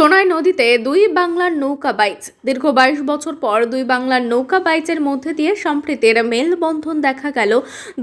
সোনাই নদীতে দুই বাংলার নৌকা বাইচ। দীর্ঘ বাইশ বছর পর দুই বাংলার নৌকা বাইচের মধ্যে দিয়ে সম্প্রীতির মেলবন্ধন দেখা গেল।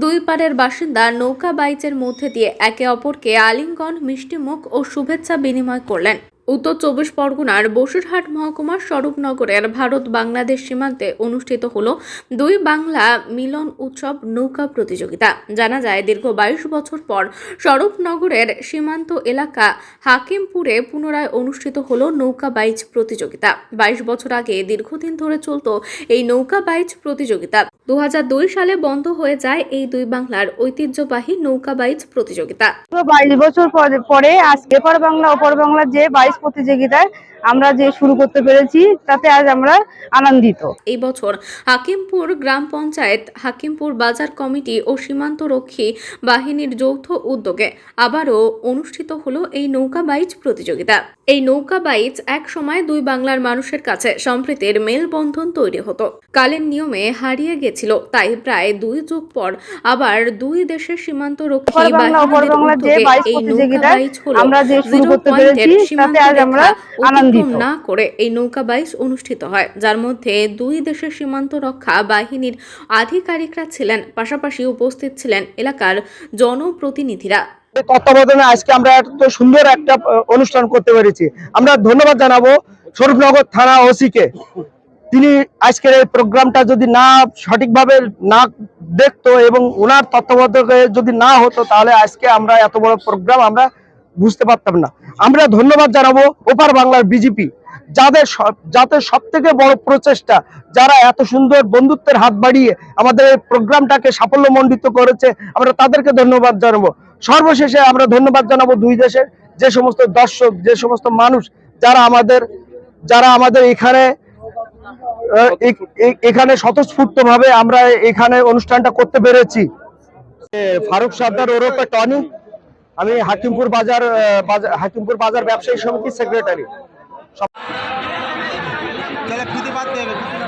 দুই পারের বাসিন্দা নৌকা বাইচের মধ্যে দিয়ে একে অপরকে আলিঙ্গন, মিষ্টিমুখ ও শুভেচ্ছা বিনিময় করলেন। উত্তর চব্বিশ পরগনার বসিরহাট মহকুমার স্বরূপনগরের ভারত বাংলাদেশ সীমান্তে অনুষ্ঠিত হলো দুই বাংলা মিলন উৎসব নৌকা প্রতিযোগিতা। জানা যায়, দীর্ঘ বাইশ বছর পর স্বরূপনগরের সীমান্ত এলাকা হাকিমপুরে পুনরায় অনুষ্ঠিত হলো নৌকা বাইচ প্রতিযোগিতা। বাইশ বছর আগে দীর্ঘদিন ধরে চলতো এই নৌকা বাইচ প্রতিযোগিতা। দু হাজার দুই সালে বন্ধ হয়ে যায় এই দুই বাংলার ঐতিহ্যবাহী নৌকা বাইচ প্রতিযোগিতা। বাইশ বছর পরে পরে আজ বাংলা ওপার বাংলা যে বাইশ প্রতিযোগিতায় আমরা যে শুরু করতে পেরেছি তাতে আজ আমরা আনন্দিত। এই বছর হাকিমপুর গ্রাম পঞ্চায়েত হাকিমপুর বাজার কমিটি ও সীমান্তরক্ষী বাহিনীর যৌথ উদ্যোগে আবারও অনুষ্ঠিত হলো এই নৌকা বাইচ প্রতিযোগিতা। এই নৌকা বাইচ এক সময় দুই বাংলার মানুষের কাছে সম্প্রীতির মেলবন্ধন তৈরি হতো। কালের নিয়মে হারিয়ে গেছিল তাই প্রায় দুই যুগ পর আবার দুই দেশের সীমান্ত রক্ষী যে উদ্যোগে এই নৌকা বাইচ হলো। আমরা যে শুরু জিরো করতে পয়েন্টের পেরেছি তাতে আজ সীমান্ত আমরা রেখা অতিক্রম না করে এই নৌকা বাইচ অনুষ্ঠিত হয় যার মধ্যে দুই দেশের সীমান্ত রক্ষা বাহিনীর আধিকারিকরা ছিলেন পাশাপাশি উপস্থিত ছিলেন এলাকার জনপ্রতিনিধিরা। তত্ত্বাবধানে আজকে আমরা এত সুন্দর একটা অনুষ্ঠান করতে পেরেছি। আমরা ধন্যবাদ জানাব স্বরূপনগর থানা ওসিকে। তিনি আজকের এই প্রোগ্রামটা যদি না সঠিকভাবে না দেখতো এবং ওনার তত্ত্বাবধানে যদি না হতো তাহলে আজকে আমরা এত বড় প্রোগ্রাম আমরা বুঝতে পারতাম না। আমরা ধন্যবাদ জানাব ওপার বাংলার বিজেপি। যাদের যাদের সব থেকে বড় প্রচেষ্টা, যারা এত সুন্দর বন্ধুত্বের হাত বাড়িয়ে আমাদের এই প্রোগ্রামটাকে সাফল্যমণ্ডিত করেছে, আমরা তাদেরকে ধন্যবাদ জানাব। সর্বশেষে আমরা ধন্যবাদ জানাব দুই দেশের যে সমস্ত দর্শক, যে সমস্ত মানুষ, যারা আমাদের যারা আমাদের এখানে এখানে স্বতঃস্ফূর্ত ভাবে আমরা এখানে অনুষ্ঠানটা করতে পেরেছি। ফারুক সর্দার ওরফে টনি আমি হাকিমপুর বাজার হাকিমপুর বাজার ব্যবসায়ী সমিতির সেক্রেটারি তাহলে